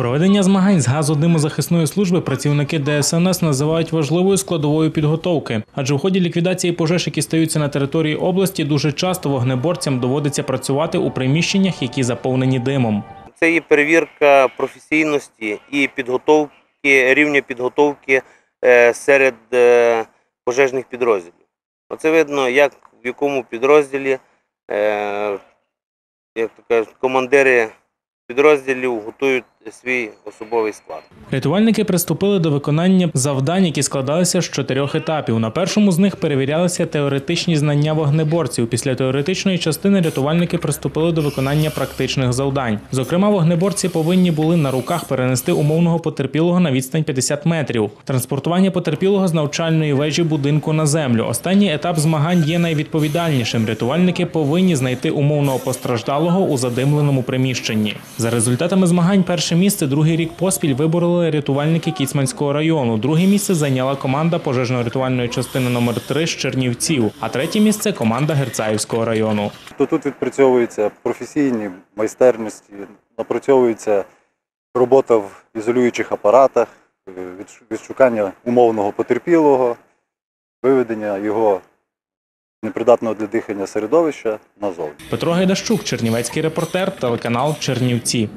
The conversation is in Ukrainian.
Проведення змагань з газодимозахисної служби працівники ДСНС називають важливою складовою підготовки, адже в ході ліквідації пожеж, які стаються на території області, дуже часто вогнеборцям доводиться працювати у приміщеннях, які заповнені димом. Це і перевірка професійності і підготовки, рівня підготовки е, серед е, пожежних підрозділів. Оце видно, як в якому підрозділі, е, як то кажуть, командири підрозділів готують свій особовий склад. Рятувальники приступили до виконання завдань, які складалися з чотирьох етапів. На першому з них перевірялися теоретичні знання вогнеборців. Після теоретичної частини рятувальники приступили до виконання практичних завдань. Зокрема, вогнеборці повинні були на руках перенести умовного потерпілого на відстань 50 метрів, транспортування потерпілого з навчальної вежі будинку на землю. Останній етап змагань є найвідповідальнішим. Рятувальники повинні знайти умовного постраждалого у задимленому приміщенні. За результатами змагань, перше місце другий рік поспіль вибороли рятувальники Кіцманського району. Друге місце зайняла команда пожежно-рятувальної частини номер 3 з Чернівців, а третє місце команда Герцаївського району. то тут відпрацьовуються професійні майстерності, напрацьовується робота в ізолюючих апаратах, е, відшукання умовного потерпілого, виведення його непридатного для дихання середовища назовні. Петро Гайдащук, Чернівецький репортер, телеканал Чернівці.